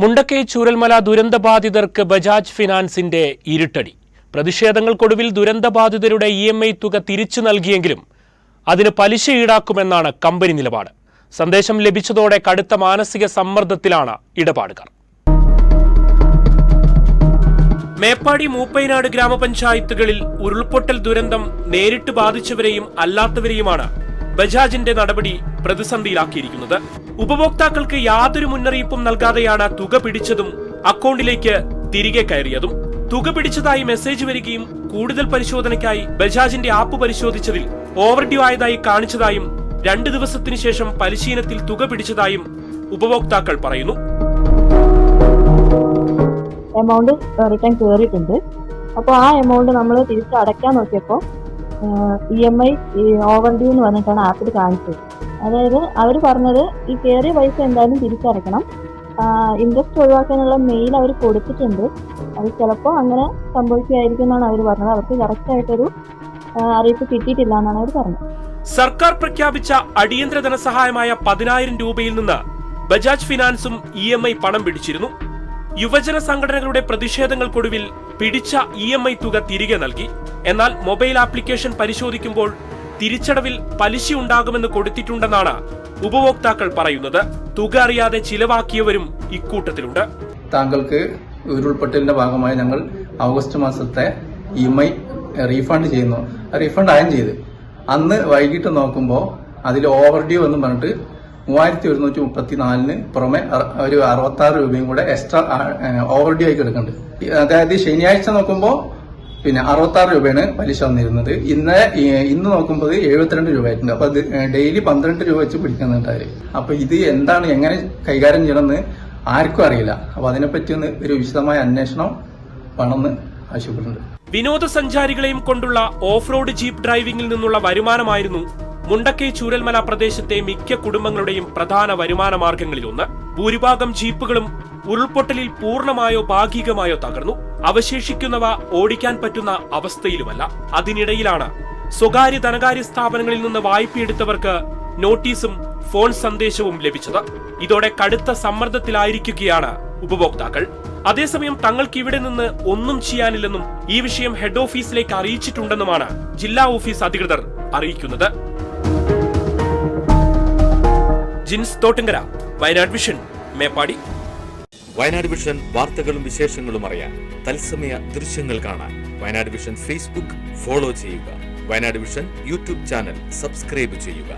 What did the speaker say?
മുണ്ടക്കൈ ചൂരൽമല ദുരന്തബാധിതർക്ക് ബജാജ് ഫിനാൻസിന്റെ ഇരുട്ടടി. പ്രതിഷേധങ്ങൾക്കൊടുവിൽ ദുരന്തബാധിതരുടെ ഇ എം ഐ തുക തിരിച്ചു നൽകിയെങ്കിലും അതിന് പലിശ ഈടാക്കുമെന്നാണ് കമ്പനി നിലപാട്. സന്ദേശം ലഭിച്ചതോടെ കടുത്ത മാനസിക സമ്മർദ്ദത്തിലാണ് ഇടപാടുകാർ. മേപ്പാടി മൂപ്പൈനാട് ഗ്രാമപഞ്ചായത്തുകളിൽ ഉരുൾപൊട്ടൽ ദുരന്തം നേരിട്ട് ബാധിച്ചവരെയും അല്ലാത്തവരെയുമാണ് ബജാജിന്റെ നടപടി പ്രതിസന്ധിയിലാക്കിയിരിക്കുന്നത്. ഉപഭോക്താക്കൾക്ക് യാതൊരു മുന്നറിയിപ്പും നൽകാതെയാണ് തുക പിടിച്ചതും അക്കൗണ്ടിലേക്ക് തിരികെ കയറിയതും. തുക പിടിച്ചതായി മെസ്സേജ് വരികയും കൂടുതൽ പരിശോധനയ്ക്കായി ബജാജിന്റെ ആപ്പ് പരിശോധിച്ചതിൽ ഓവർഡ്യൂ ആയതായി കാണിച്ചതായും രണ്ടു ദിവസത്തിനു ശേഷം പരിശീലനത്തിൽ തുക പിടിച്ചതായും ഉപഭോക്താക്കൾ പറയുന്നു. എമൗണ്ട് റിട്ടേൺ കയറിയിട്ടുണ്ട് അപ്പോൾ ആ എമൗണ്ട് നമ്മൾ തിരിച്ചടയ്ക്കാൻ നോക്കിയപ്പോൾ E M I overdue എന്ന് പറഞ്ഞിട്ടാണ് ആപ്പിൽ കാണിച്ചത്. അതായത് അവർ പറഞ്ഞത് ഈ കയറിയ പൈസ എന്തായാലും തിരിച്ചടയ്ക്കണം. ഇൻട്രസ്റ്റ് ഒഴിവാക്കാനുള്ള മെയിൽ അവർ കൊടുത്തിട്ടുണ്ട്. അത് ചിലപ്പോൾ അങ്ങനെ സംഭവിക്കുകയായിരിക്കും എന്നാണ് അവർ പറഞ്ഞത്. അവർക്ക് കറക്റ്റായിട്ടൊരു അറിയിപ്പ് കിട്ടിയിട്ടില്ല എന്നാണ് അവർ പറഞ്ഞത്. സർക്കാർ പ്രഖ്യാപിച്ച അടിയന്തര ധനസഹായമായ പതിനായിരം രൂപയിൽ നിന്ന് ബജാജ് ഫിനാൻസും ഇ ഐ പണം പിടിച്ചിരുന്നു. യുവജന സംഘടനകളുടെ പ്രതിഷേധങ്ങൾക്കൊടുവിൽ പിടിച്ച ഇ എം ഐ തുക തിരികെ നൽകി. എന്നാൽ മൊബൈൽ ആപ്ലിക്കേഷൻ പരിശോധിക്കുമ്പോൾ തിരിച്ചടവിൽ പലിശ ഉണ്ടാകുമെന്ന് കൊടുത്തിട്ടുണ്ടെന്നാണ് ഉപഭോക്താക്കൾ പറയുന്നത്. തുക അറിയാതെ ചിലവാക്കിയവരും ഇക്കൂട്ടത്തിലുണ്ട്. താങ്കൾക്ക് ഉരുൾപൊട്ടലിന്റെ ഭാഗമായി ഞങ്ങൾ ഓഗസ്റ്റ് മാസത്തെ ഇ എം ഐ റീഫണ്ട് ചെയ്യുന്നു. റീഫണ്ട് ആയും ചെയ്ത്. അന്ന് വൈകിട്ട് നോക്കുമ്പോൾ അതിൽ ഓവർ ഡ്യൂ എന്ന് പറഞ്ഞിട്ട് മൂവായിരത്തി ഒരുന്നൂറ്റി മുപ്പത്തി നാലിന് പുറമെ ഒരു അറുപത്തി ആറ് രൂപയും കൂടെ എക്സ്ട്രാ ഓവർ ഡ്യൂ ആയി കിടക്കുന്നുണ്ട്. അതായത് ശനിയാഴ്ച നോക്കുമ്പോൾ പിന്നെ അറുപത്തി ആറ് രൂപയാണ് പലിശ വന്നിരുന്നത്. ഇന്ന് ഇന്ന് നോക്കുമ്പോൾ എഴുപത്തിരണ്ട് രൂപ ആയിട്ടുണ്ട് അപ്പൊ അത് ഡെയിലി പന്ത്രണ്ട് രൂപ വെച്ച് പിടിക്കുന്നുണ്ട് അവർ. അപ്പൊ ഇത് എന്താണ് എങ്ങനെ കൈകാര്യം ചെയ്യണമെന്ന് ആർക്കും അറിയില്ല. അപ്പൊ അതിനെപ്പറ്റി ഒന്ന് ഒരു വിശദമായ അന്വേഷണം വേണമെന്ന് ആവശ്യപ്പെടുന്നുണ്ട്. വിനോദസഞ്ചാരികളെയും കൊണ്ടുള്ള ഓഫ് റോഡ് ജീപ്പ് ഡ്രൈവിംഗിൽ നിന്നുള്ള വരുമാനമായിരുന്നു മുണ്ടക്കൈ ചൂരൽമല പ്രദേശത്തെ മിക്ക കുടുംബങ്ങളുടെയും പ്രധാന വരുമാന മാർഗങ്ങളിലൊന്ന് ഭൂരിഭാഗം ജീപ്പുകളും ഉരുൾപൊട്ടലിൽ പൂർണമായോ ഭാഗികമായോ തകർന്നു. അവശേഷിക്കുന്നവ ഓടിക്കാൻ പറ്റുന്ന അവസ്ഥയിലുമല്ല. അതിനിടയിലാണ് സ്വകാര്യ ധനകാര്യ സ്ഥാപനങ്ങളിൽ നിന്ന് വായ്പയെടുത്തവർക്ക് നോട്ടീസും ഫോൺ സന്ദേശവും ലഭിച്ചത്. ഇതോടെ കടുത്ത സമ്മർദ്ദത്തിലായിരിക്കുകയാണ് ഉപഭോക്താക്കൾ. അതേസമയം തങ്ങൾക്ക് ഇവിടെ നിന്ന് ഒന്നും ചെയ്യാനില്ലെന്നും ഈ വിഷയം ഹെഡ് ഓഫീസിലേക്ക് അറിയിച്ചിട്ടുണ്ടെന്നുമാണ് ജില്ലാ ഓഫീസ് അധികൃതർ അറിയിക്കുന്നത്. ജിൻസ് തോട്ടുങ്കര വയനാട് വിഷൻ മേപ്പാടി. വയനാട് വിഷൻ വാർത്തകളും വിശേഷങ്ങളും അറിയാൻ തത്സമയ ദൃശ്യങ്ങൾ കാണാൻ വയനാട് വിഷൻ ഫേസ്ബുക്ക് ഫോളോ ചെയ്യുക. Wayanad vision YouTube channel subscribe ചെയ്യുക.